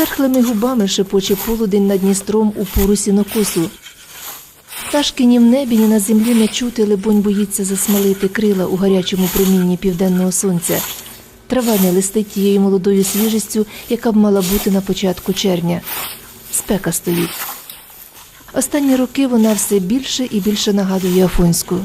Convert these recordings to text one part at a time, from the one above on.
Пошерхлими губами шепоче полудень над Дністром у пору сінокосу. Пташки ні в небі, ні на землі не чути, либонь боїться засмалити крила у гарячому промінні південного сонця. Трава не листить тією молодою свіжістю, яка б мала бути на початку червня. Спека стоїть. Останні роки вона все більше і більше нагадує Афонську.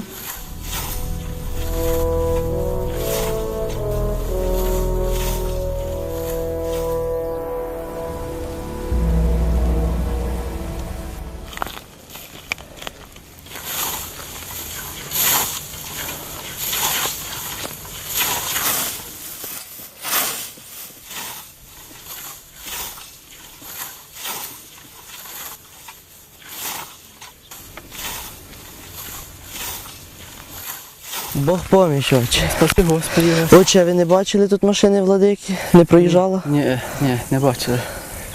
Бог поміч, отче. Спаси Господи. Отче, ви не бачили тут машини владики? Не проїжджала? Ні, ні, не бачили.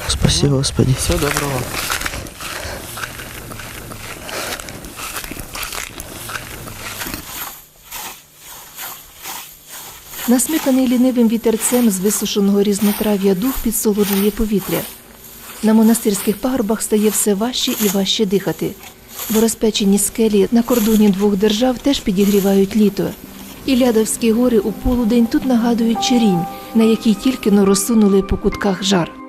Спасі Господі. Все доброго. Насмиканий лінивим вітерцем з висушеного різнотрав'я дух підсолоджує повітря. На монастирських пагорбах стає все важче і важче дихати, бо розпечені скелі на кордоні двох держав теж підігрівають літо. І лядовські гори у полудень тут нагадують черінь, на якій тільки но розсунули по кутках жар.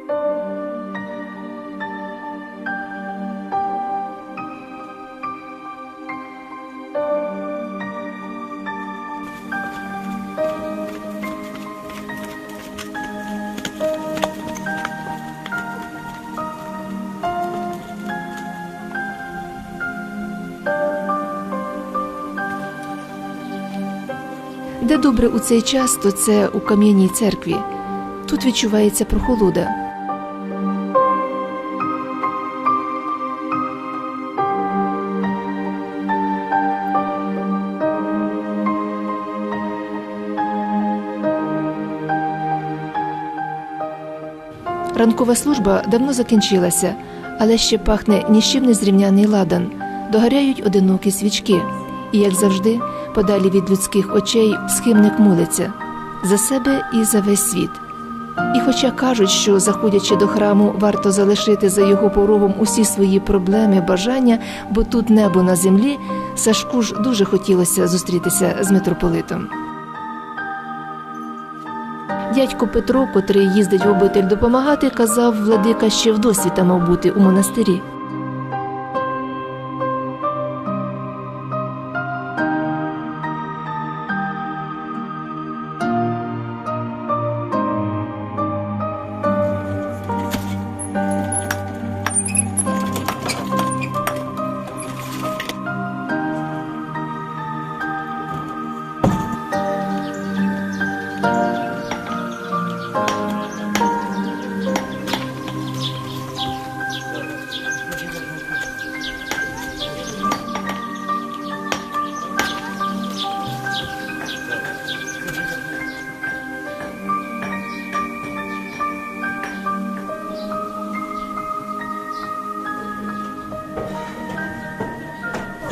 Де добре у цей час, то це у кам'яній церкві. Тут відчувається прохолода. Ранкова служба давно закінчилася, але ще пахне ні з чим не зрівняний ладан. Догоряють одинокі свічки. І, як завжди, подалі від людських очей схимник молиться за себе і за весь світ. І хоча кажуть, що заходячи до храму, варто залишити за його порогом усі свої проблеми, бажання, бо тут небо на землі, Сашку ж дуже хотілося зустрітися з митрополитом. Дядько Петро, котрий їздить в обитель допомагати, казав, владика ще вдосвіта мав бути у монастирі.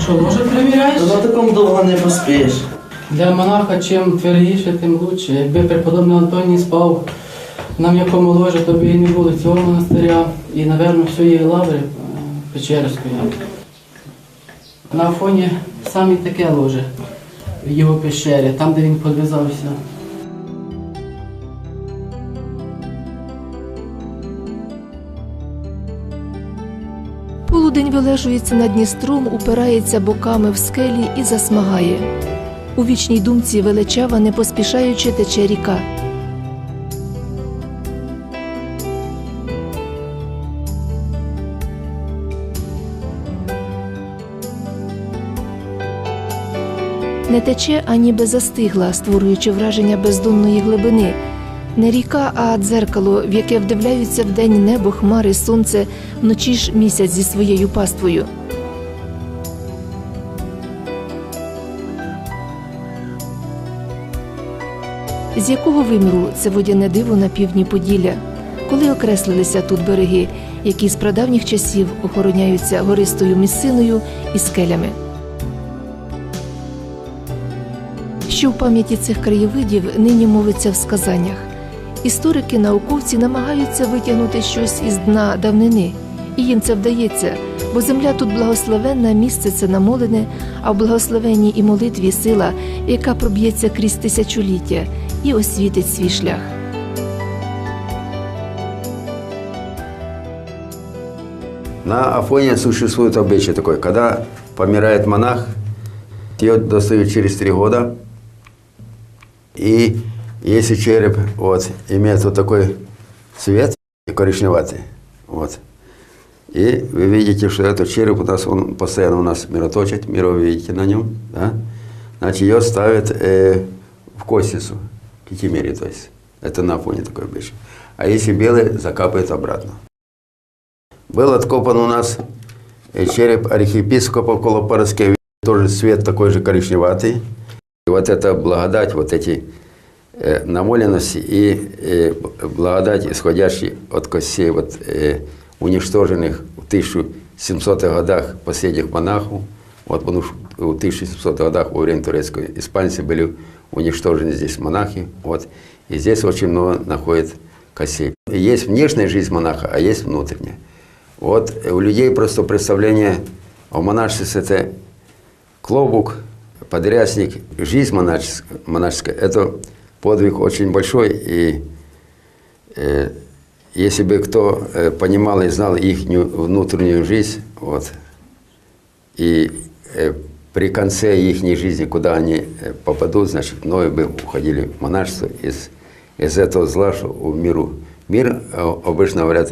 Що, може перевіряєш? На такому довго не поспієш. Для монаха чим твердіше, тим лучше. Якби преподобний Антоній спав на м'якому ложі, то б і не було цього монастиря і, напевно, всієї лаври е, Печерської. На фоні саме таке ложе в його пещері, там, де він подвизався. Один вилежується на Дністром, упирається боками в скелі і засмагає. У вічній думці величава, не поспішаючи тече ріка. Не тече, а ніби застигла, створюючи враження бездонної глибини. Не ріка, а дзеркало, в яке вдивляються вдень небо, хмари, сонце, вночі ж місяць зі своєю паствою. З якого виміру це водяне диво на півдні Поділля? Коли окреслилися тут береги, які з прадавніх часів охороняються гористою місциною і скелями? Що в пам'яті цих краєвидів нині мовиться в сказаннях. Історики, науковці намагаються витягнути щось із дна давнини, і їм це вдається, бо земля тут благословенна, місце це намолене, а в благословенній і молитві сила, яка проб'ється крізь тисячоліття і освітить свій шлях. На Афоне существует обычай такой, когда помирает монах, ее достают через три года, и если череп вот, имеет вот такой цвет коричневатый, вот, и вы видите, что этот череп у нас, он постоянно у нас мироточит, миро видите на нем, да? значит, ее ставят э, в костицу, китимери, то есть, это на Афоне такой обычай. А если белый, закапывают обратно. Был откопан у нас э, череп архиепископа Колопарского, тоже цвет такой же коричневатый. И вот эта благодать, вот эти э, намоленности и э, благодать, исходящие от костей вот, э, уничтоженных в 1700-х годах последних монахов, вот потому что в 1700-х годах во время турецкой испанцы были уничтожены здесь монахи, вот, и здесь очень много находит костей. Есть внешняя жизнь монаха, а есть внутренняя. Вот у людей просто представление о монашестве – это клобук, подрясник, жизнь монашеская, монашеская – это подвиг очень большой. И э, если бы кто э, понимал и знал их внутреннюю жизнь, вот, и э, при конце их жизни, куда они э, попадут, значит, многие бы уходили в монашество из, из этого зла, что в миру. Мир, э, обычно говорят,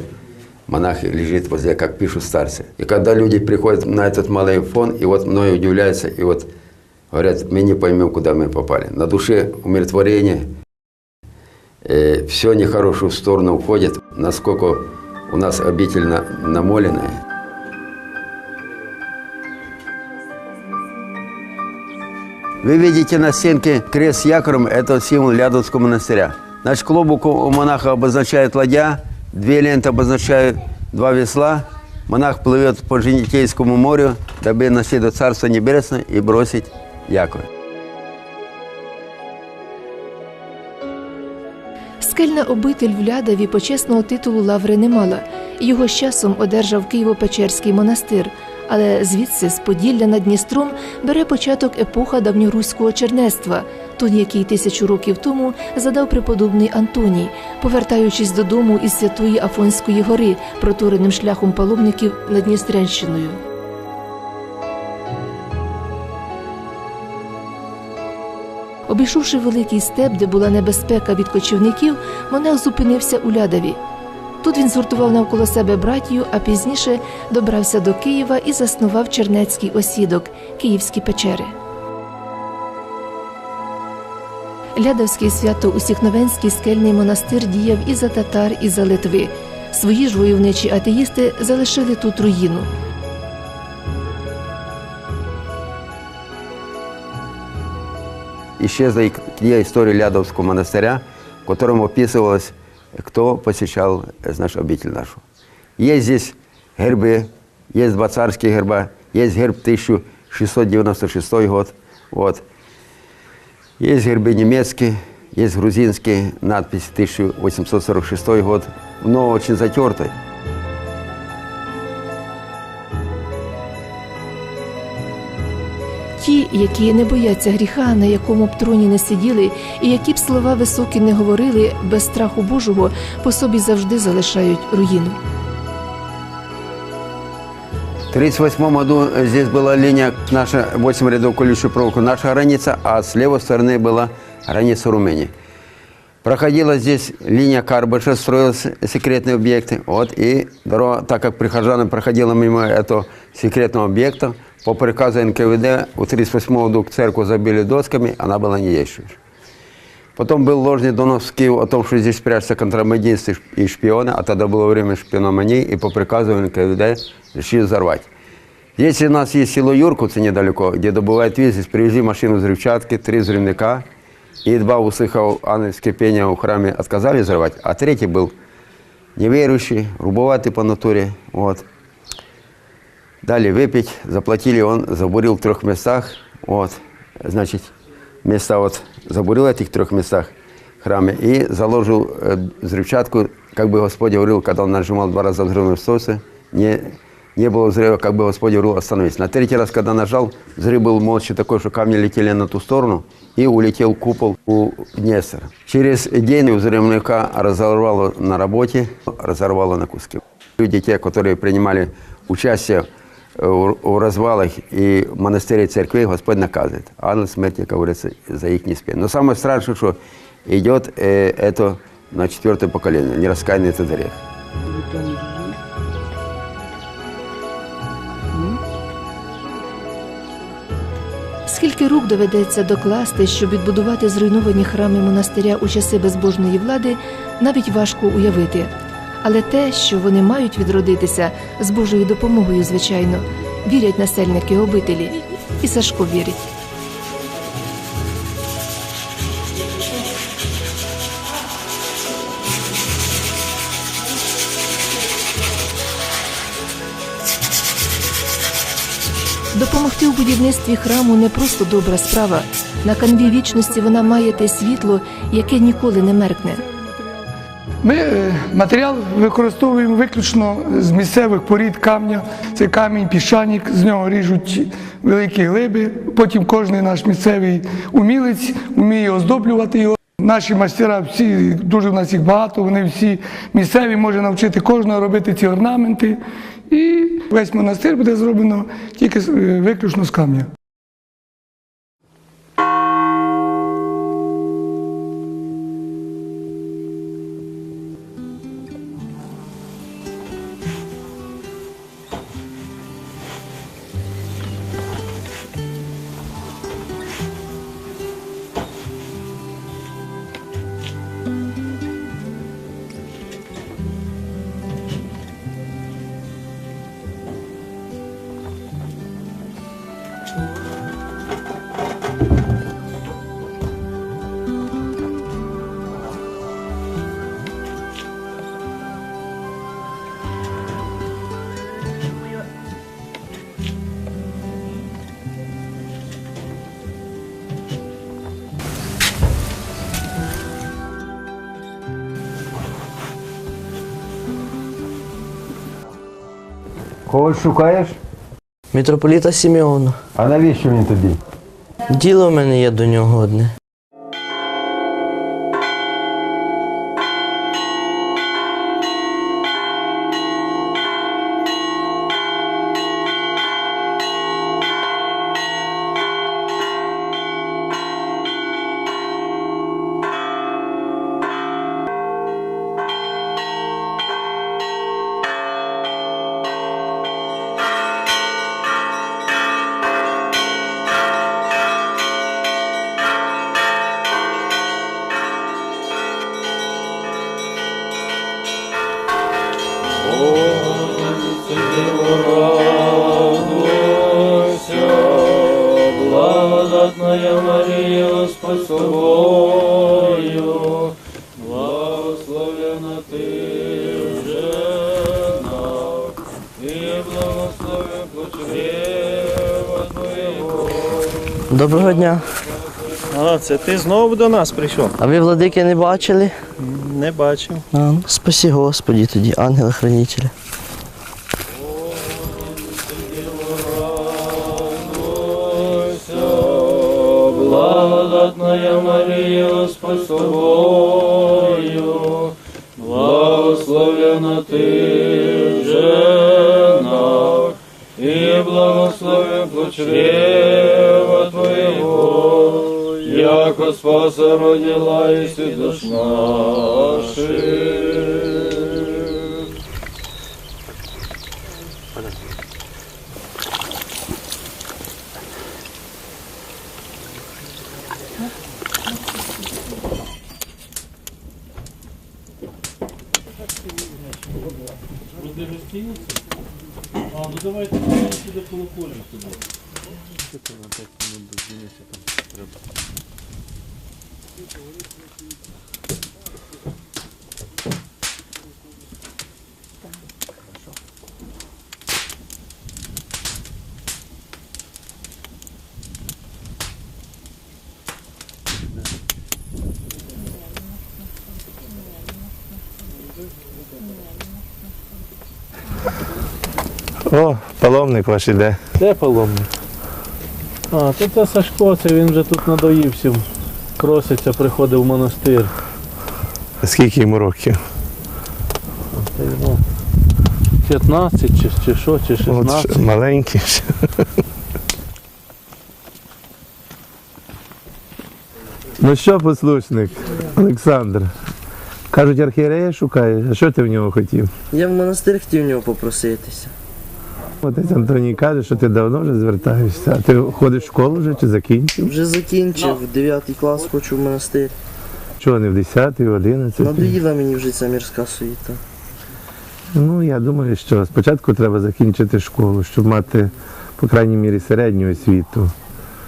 монах лежит возле, как пишут старцы. И когда люди приходят на этот малый фон, и вот многие удивляются, и вот говорят, мы не поймем, куда мы попали. На душе умиротворение, э, все нехорошую сторону уходит, насколько у нас обитель на- намоленная. Вы видите на стенке крест с якорем, это символ Лядовского монастыря. Значит, клобук у монаха обозначает ладья, две ленты обозначают два весла. Монах плывет по Женитейскому морю, дабы наследовать Царство Небесное и бросить якорь. Скельна обитель в Лядові почесного титулу лаври не мала. Його з часом одержав Києво-Печерський монастир, але звідси, з Поділля над Дністром, бере початок епоха давньоруського чернецтва, той, який тисячу років тому задав преподобний Антоній, повертаючись додому із святої Афонської гори, протореним шляхом паломників над Дністрянщиною. Обійшовши великий степ, де була небезпека від кочівників, монах зупинився у Лядові. Тут він згуртував навколо себе братію, а пізніше добрався до Києва і заснував Чернецький осідок Київські печери. Лядовський свято-усіхновенський скельний монастир діяв і за татар, і за Литви. Свої ж войовничі атеїсти залишили тут руїну. Исчезла и книга истории Лядовского монастыря, в котором описывалось, кто посещал э, нашу обитель нашу. Есть здесь гербы, есть два царских герба, есть герб 1696 год, вот. Есть гербы немецкие, есть грузинские, надпись 1846 год, но очень затертый. Ті, які не бояться гріха, на якому б троні не сиділи, і які б слова високі не говорили, без страху Божого по собі завжди залишають руїну. В 1938 году здесь была линия, наша 8 рядов колющей проволоки, наша граница, а с левой стороны была граница Румынии. Проходила здесь линия Карбаша, строились секретные объекты. Вот, и дорога, так как прихожанам проходила мимо этого секретного объекта, по приказу НКВД в 1938 году церковь забили досками, она была не действующей. Потом был ложный донос в Киев о том, что здесь прячутся контрабандисты и шпионы, а тогда было время шпиономании, и по приказу НКВД решили взорвать. Здесь у нас есть село Юрковцы недалеко, где добывают виз, здесь привезли машину взрывчатки, три взрывника, и два услыхав ангельские пения в храме отказались взрывать, а третий был неверующий, грубоватый по натуре, вот. Дали выпить, заплатили, он забурил в трех местах, вот, значит, места вот забурил в этих трех местах храме и заложил э, взрывчатку, как бы Господь говорил, когда он нажимал два раза взрывную стойцы, не, не было взрыва, как бы Господь говорил, остановись. На третий раз, когда нажал, взрыв был мощный такой, что камни летели на ту сторону, и улетел купол у Днестра. Через день взрывника разорвало на работе, разорвало на куски. Люди, те, которые принимали участие в развалах и монастырей церквей Господь наказывает. Ангел смерти, как говорится, за их не спит. Но самое страшное, что идет э, это на четвертое поколение, нераскаянный этот грех. Скільки рук доведеться докласти, щоб відбудувати зруйновані храми монастиря у часи безбожної влади, навіть важко уявити. Але те, що вони мають відродитися з Божою допомогою, звичайно, вірять насельники обителі, і Сашко вірить. Допомогти у будівництві храму не просто добра справа. На канві вічності вона має те світло, яке ніколи не меркне. Ми е, матеріал використовуємо виключно з місцевих порід камня. Це камінь, піщаник, з нього ріжуть великі глиби. Потім кожен наш місцевий умілець вміє оздоблювати його. Наші майстера всі, дуже в нас їх багато, вони всі місцеві, може навчити кожного робити ці орнаменти. І весь монастир буде зроблено тільки е, виключно з камня. Когось шукаєш? Митрополіта Сімеона. А навіщо він тобі? Діло в мене є до нього одне. Доброго дня. А, це ти знову до нас прийшов? А ви владики не бачили? Не бачив. А, ну, спасі Господі тоді, ангели-хранителі. Благодатная туди гостиниці. А, ну давайте сюди колокольник туди. Що це на 5 минут до там треба? О, паломник ваш іде. Де паломник? А, то це Сашко, це він вже тут надоївся. Кроситься, приходив в монастир. Скільки йому років? Та йому 15 чи, чи що, чи 16. ж маленький. ще. Ну що, послушник, Олександр? Кажуть, архієрея шукаєш, а що ти в нього хотів? Я в монастир хотів в нього попроситися. Отець Антоній каже, що ти давно вже звертаєшся. А ти ходиш в школу вже чи закінчив? Вже закінчив, 9 клас хочу в монастир. Чого не в 10, в 11? Надоїла мені вже ця мірська суєта. Ну, я думаю, що спочатку треба закінчити школу, щоб мати, по крайній мірі, середню освіту.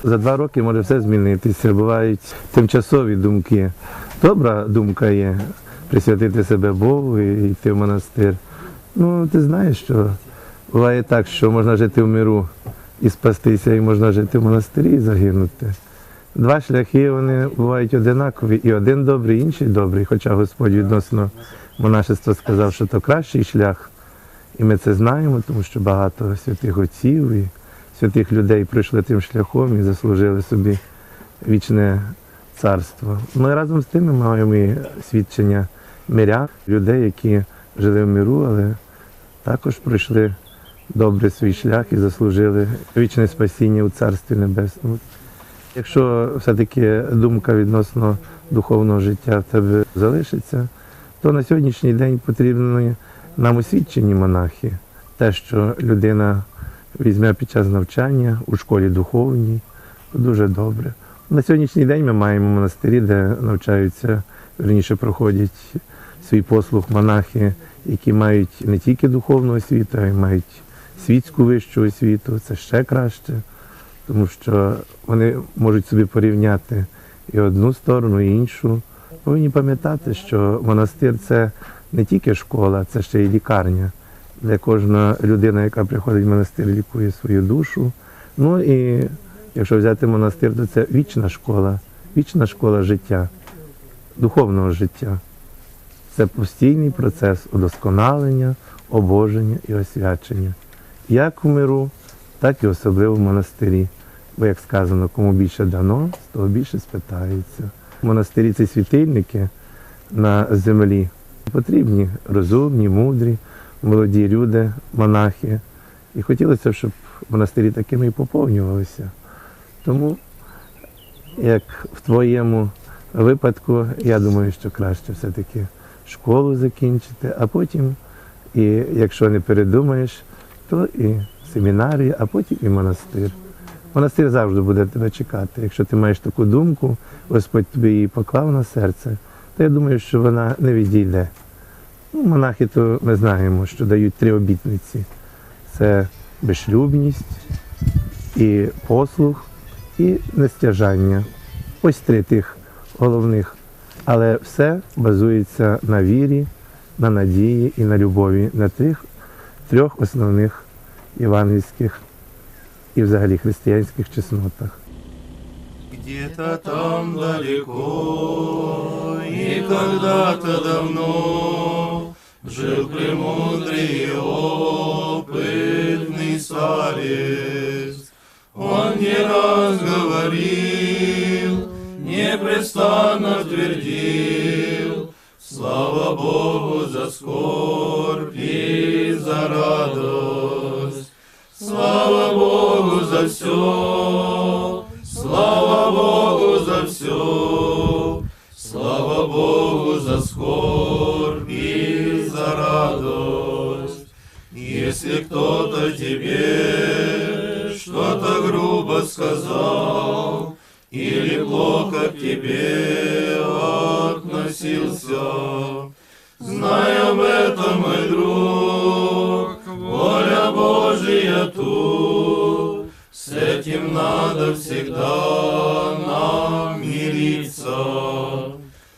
За два роки може все змінитися. Бувають тимчасові думки. Добра думка є присвятити себе Богу і йти в монастир. Ну, ти знаєш, що буває так, що можна жити в миру і спастися, і можна жити в монастирі і загинути. Два шляхи вони бувають одинакові, і один добрий, і інший добрий, хоча Господь відносно монашества сказав, що то кращий шлях. І ми це знаємо, тому що багато святих отців і святих людей пройшли тим шляхом і заслужили собі вічне царство. Ми разом з тим маємо і свідчення мирян, людей, які жили в миру, але також пройшли добре свій шлях і заслужили вічне спасіння у Царстві Небесному. Якщо все-таки думка відносно духовного життя в тебе залишиться, то на сьогоднішній день потрібні нам освічені монахи. Те, що людина візьме під час навчання у школі духовній, дуже добре. На сьогоднішній день ми маємо монастирі, де навчаються, верніше проходять свій послуг монахи, які мають не тільки духовну освіту, а й мають світську вищу освіту. Це ще краще, тому що вони можуть собі порівняти і одну сторону, і іншу. Повинні пам'ятати, що монастир це не тільки школа, це ще й лікарня, де кожна людина, яка приходить в монастир, лікує свою душу. Ну і якщо взяти монастир, то це вічна школа, вічна школа життя, духовного життя. Це постійний процес удосконалення, обоження і освячення. Як у миру, так і особливо в монастирі. Бо, як сказано, кому більше дано, з того більше спитається. Монастирі це світильники на землі. Потрібні розумні, мудрі, молоді люди, монахи. І хотілося б, щоб монастирі такими і поповнювалися. Тому, як в твоєму випадку, я думаю, що краще все-таки школу закінчити, а потім, і якщо не передумаєш, то і семінарія, а потім і монастир. Монастир завжди буде тебе чекати. Якщо ти маєш таку думку, Господь тобі її поклав на серце, то я думаю, що вона не відійде. Ну, монахи, то ми знаємо, що дають три обітниці: це безшлюбність, і послуг, і нестяжання. Ось три тих головних. Але все базується на вірі, на надії і на любові, на трьох, трьох основних євангельських і взагалі християнських чеснотах. Где-то там далеко и когда-то давно Жил премудрый и опытный старец. Он не раз говорил, непрестанно твердил, Слава Богу за скорбь и за радость. Слава Богу за все, слава Богу за все, слава Богу за скорбь и за радость. Если кто-то тебе что-то грубо сказал или плохо к тебе относился, знай об этом, с этим надо всегда нам мириться.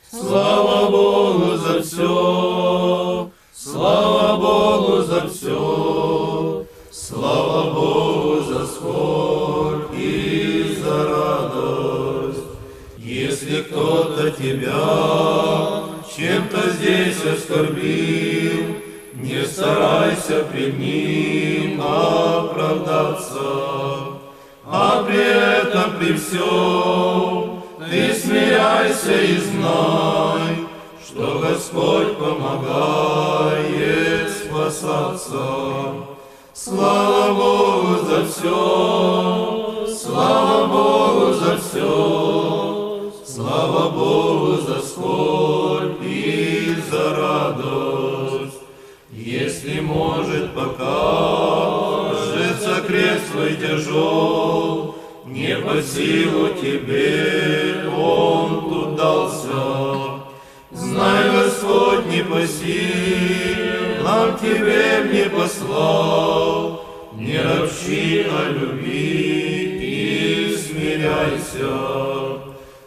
Слава Богу за все, слава Богу за все, слава Богу за скорбь и за радость. Если кто-то тебя чем-то здесь оскорбил, не старайся пред ним оправдаться, а при этом при всем ты смиряйся и знай, что Господь помогает спасаться. Слава Богу за все, слава Богу за все, слава Богу за скорбь и за радость. Если может покажется твой тяжел, не по силу тебе он тут дался. Знай, Господь не по силам тебе мне послал, не ропщи, а люби и смиряйся.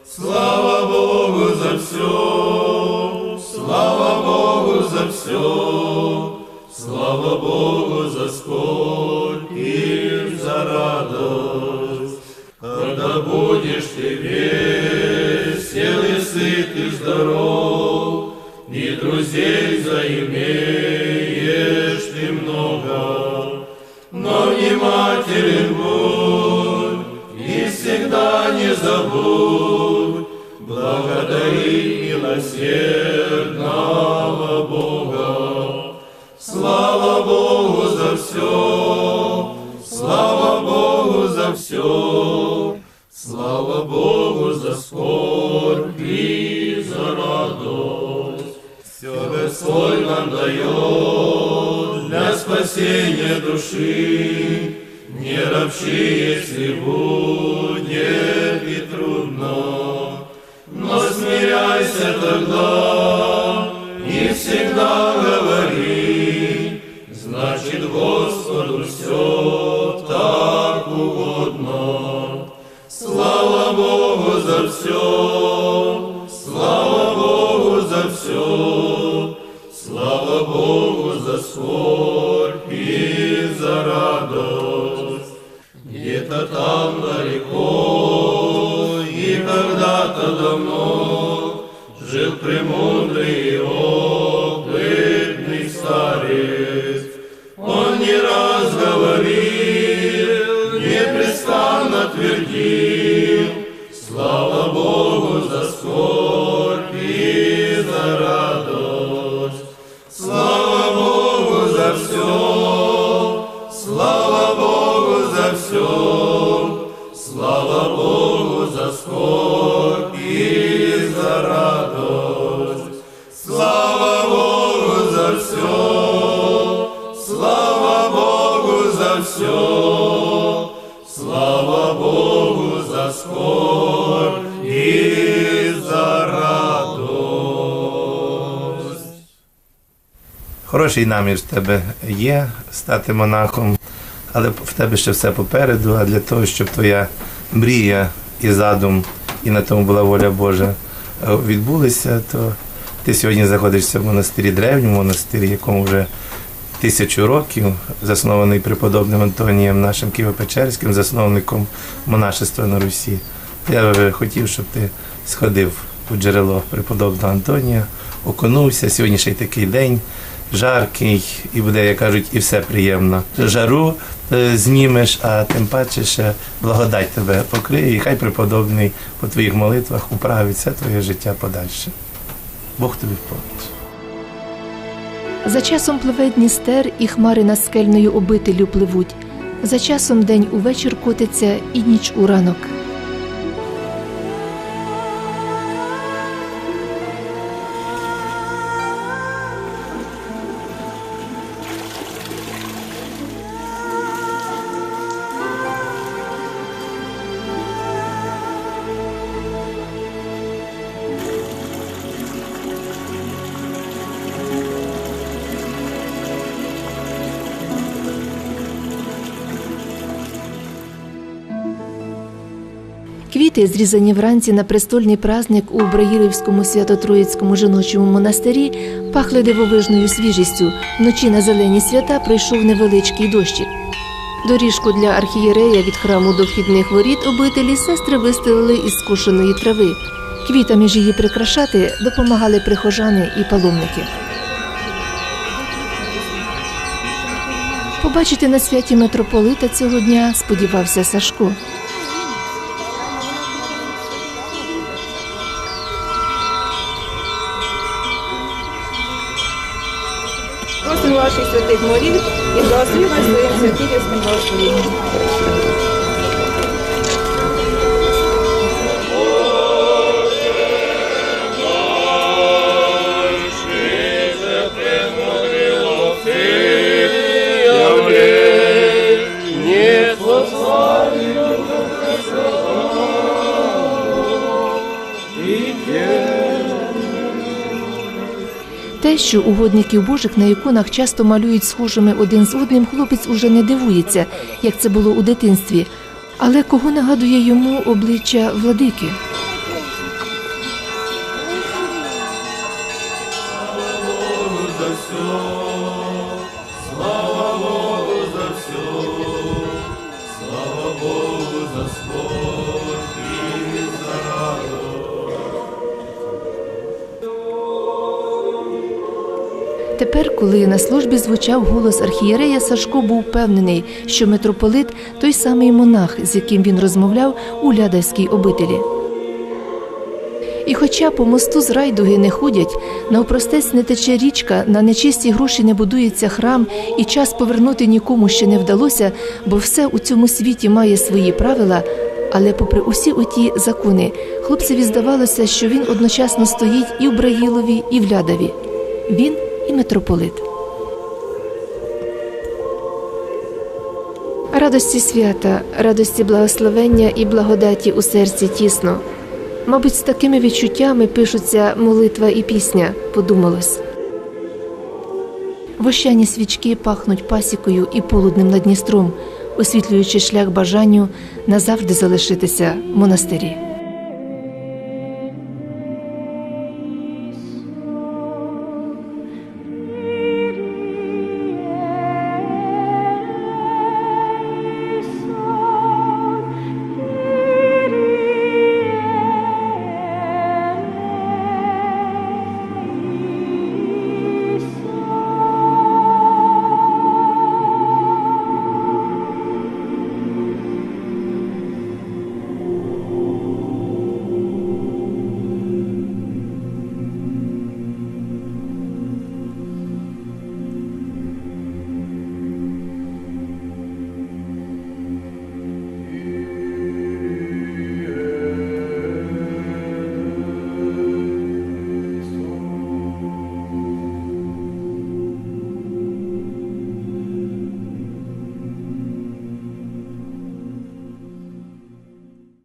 Слава Богу за все, слава Богу за все, слава Богу за скорбь радость. Когда будешь ты весел и сыт и здоров, и друзей заимеешь ты много, но внимателен будь и всегда не забудь благодарить милосердного за все, слава Богу за скорбь и за радость. Все Господь нам дает для спасения души, не ропщи, если будет и трудно, но смиряйся тогда и всегда Lord. Хороший намір в тебе є стати монахом, але в тебе ще все попереду. А для того, щоб твоя мрія і задум, і на тому була воля Божа, е, відбулися, то ти сьогодні знаходишся в монастирі, древньому монастирі, якому вже тисячу років, заснований преподобним Антонієм, нашим Києво-Печерським, засновником монашества на Русі. Я би хотів, щоб ти сходив у джерело преподобного Антонія, окунувся. Сьогодні ще й такий день жаркий, і буде, як кажуть, і все приємно. Жару е, знімеш, а тим паче ще благодать тебе покриє, і хай преподобний по твоїх молитвах управить все твоє життя подальше. Бог тобі в. За часом пливе Дністер, і хмари над скельною обителю пливуть. За часом день у вечір котиться і ніч у ранок. Квіти, зрізані вранці на престольний праздник у Браїлівському свято-троїцькому жіночому монастирі, пахли дивовижною свіжістю. Вночі на зелені свята прийшов невеличкий дощик. Доріжку для архієрея від храму до вхідних воріт обителі сестри вистелили із скошеної трави. Квітами ж її прикрашати допомагали прихожани і паломники. Побачити на святі митрополита цього дня сподівався Сашко. Молів і благословення своїм святителівським благословенням. Що угодників божих на іконах часто малюють схожими один з одним, хлопець уже не дивується, як це було у дитинстві. Але кого нагадує йому обличчя владики? Коли на службі звучав голос архієрея, Сашко був впевнений, що митрополит той самий монах, з яким він розмовляв у Лядавській обителі. І хоча по мосту з райдуги не ходять, навпростець не тече річка, на нечисті гроші не будується храм, і час повернути нікому ще не вдалося, бо все у цьому світі має свої правила. Але, попри усі оті закони, хлопцеві здавалося, що він одночасно стоїть і в Браїлові, і в Лядові. Він і митрополит. Радості свята, радості благословення і благодаті у серці тісно. Мабуть, з такими відчуттями пишуться молитва і пісня, подумалось. Вощані свічки пахнуть пасікою і полуднем над Дністром, освітлюючи шлях бажанню назавжди залишитися в монастирі.